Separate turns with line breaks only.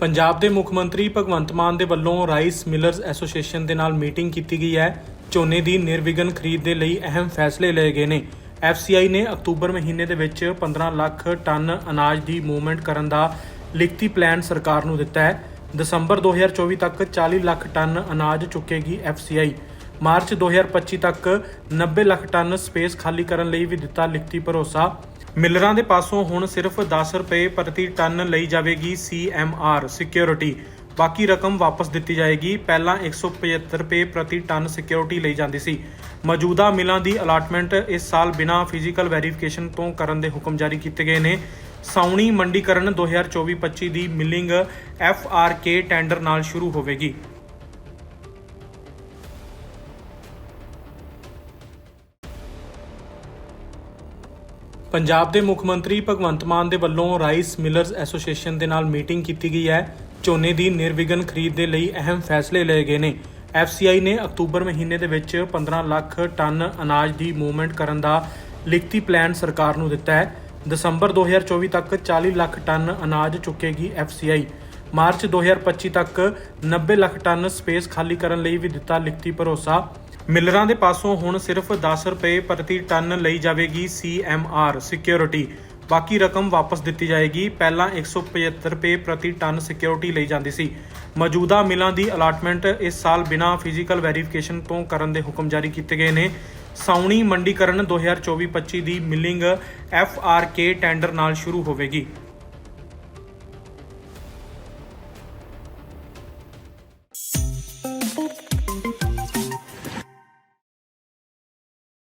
ਪੰਜਾਬ ਦੇ ਮੁੱਖ ਮੰਤਰੀ ਭਗਵੰਤ ਮਾਨ ਦੇ ਵੱਲੋਂ ਰਾਈਸ ਮਿਲਰਸ ਐਸੋਸੀਏਸ਼ਨ ਦੇ ਨਾਲ ਮੀਟਿੰਗ ਕੀਤੀ ਗਈ ਹੈ। ਝੋਨੇ ਦੀ ਨਿਰਵਿਘਨ ਖਰੀਦ ਦੇ ਲਈ ਅਹਿਮ ਫੈਸਲੇ ਲਏ ਗਏ ਨੇ। FCI ਨੇ ਅਕਤੂਬਰ ਮਹੀਨੇ ਦੇ ਵਿੱਚ 15 ਲੱਖ ਟਨ ਅਨਾਜ ਦੀ ਮੂਵਮੈਂਟ ਕਰਨ ਦਾ ਲਿਖਤੀ ਪਲਾਨ ਸਰਕਾਰ ਨੂੰ ਦਿੱਤਾ ਹੈ। ਦਸੰਬਰ 2024 ਤੱਕ 40 ਲੱਖ ਟਨ ਅਨਾਜ ਚੁੱਕੇਗੀ FCI ਮਾਰਚ 2025 ਤੱਕ 90 ਲੱਖ ਟਨ ਸਪੇਸ ਖਾਲੀ ਕਰਨ ਲਈ ਵੀ ਦਿੱਤਾ ਲਿਖਤੀ ਭਰੋਸਾ। ਮਿਲਰਾਂ ਦੇ ਪਾਸੋਂ ਹੁਣ ਸਿਰਫ 10 ਰੁਪਏ ਪ੍ਰਤੀ ਟਨ ਲਈ ਜਾਵੇਗੀ CMR ਸਿਕਿਉਰਿਟੀ ਬਾਕੀ ਰਕਮ ਵਾਪਸ ਦਿੱਤੀ ਜਾਏਗੀ। ਪਹਿਲਾਂ 175 ਰੁਪਏ ਪ੍ਰਤੀ ਟਨ ਸਿਕਿਉਰਿਟੀ ਲਈ ਜਾਂਦੀ ਸੀ। ਮੌਜੂਦਾ ਮਿਲਾਂ ਦੀ ਅਲਾਟਮੈਂਟ ਇਸ ਸਾਲ ਬਿਨਾਂ ਫਿਜ਼ੀਕਲ ਵੈਰੀਫਿਕੇਸ਼ਨ ਤੋਂ ਕਰਨ ਦੇ ਹੁਕਮ ਜਾਰੀ ਕੀਤੇ ਗਏ ਨੇ। ਸਾਉਣੀ ਮੰਡੀਕਰਨ 2024-25 ਦੀ ਮਿਲਿੰਗ FRK ਟੈਂਡਰ ਨਾਲ ਸ਼ੁਰੂ ਹੋਵੇਗੀ। ਪੰਜਾਬ ਦੇ ਮੁੱਖ ਮੰਤਰੀ ਭਗਵੰਤ ਮਾਨ ਦੇ ਵੱਲੋਂ ਰਾਈਸ ਮਿਲਰਸ ਐਸੋਸੀਏਸ਼ਨ ਦੇ ਨਾਲ ਮੀਟਿੰਗ ਕੀਤੀ ਗਈ ਹੈ। ਝੋਨੇ ਦੀ ਨਿਰਵਿਘਨ ਖਰੀਦ ਦੇ ਲਈ ਅਹਿਮ ਫੈਸਲੇ ਲਏ ਗਏ ਨੇ। FCI ਨੇ ਅਕਤੂਬਰ ਮਹੀਨੇ ਦੇ ਵਿੱਚ 15 ਲੱਖ ਟਨ ਅਨਾਜ ਦੀ ਮੂਵਮੈਂਟ ਕਰਨ ਦਾ ਲਿਖਤੀ ਪਲਾਨ ਸਰਕਾਰ ਨੂੰ ਦਿੱਤਾ ਹੈ। ਦਸੰਬਰ 2024 ਤੱਕ 40 ਲੱਖ ਟਨ ਅਨਾਜ ਚੁੱਕੇਗੀ FCI ਮਾਰਚ 2025 ਤੱਕ 90 ਲੱਖ ਟਨ ਸਪੇਸ ਖਾਲੀ ਕਰਨ ਲਈ ਵੀ ਦਿੱਤਾ ਲਿਖਤੀ ਭਰੋਸਾ। ਮਿਲਰਾਂ ਦੇ ਪਾਸੋਂ ਹੁਣ ਸਿਰਫ 10 ਰੁਪਏ ਪ੍ਰਤੀ ਟਨ ਲਈ ਜਾਵੇਗੀ CMR ਸਿਕਿਉਰਿਟੀ ਬਾਕੀ ਰਕਮ ਵਾਪਸ ਦਿੱਤੀ ਜਾਏਗੀ। ਪਹਿਲਾਂ 175 ਰੁਪਏ ਪ੍ਰਤੀ ਟਨ ਸਿਕਿਉਰਿਟੀ ਲਈ ਜਾਂਦੀ ਸੀ। ਮੌਜੂਦਾ ਮਿਲਾਂ ਦੀ ਅਲਾਟਮੈਂਟ ਇਸ ਸਾਲ ਬਿਨਾਂ ਫਿਜ਼ੀਕਲ ਵੈਰੀਫਿਕੇਸ਼ਨ ਤੋਂ ਕਰਨ ਦੇ ਹੁਕਮ ਜਾਰੀ ਕੀਤੇ ਗਏ ਨੇ। ਸਾਉਣੀ ਮੰਡੀਕਰਨ 2024-25 ਦੀ ਮਿਲਿੰਗ FRK ਟੈਂਡਰ ਨਾਲ ਸ਼ੁਰੂ ਹੋਵੇਗੀ।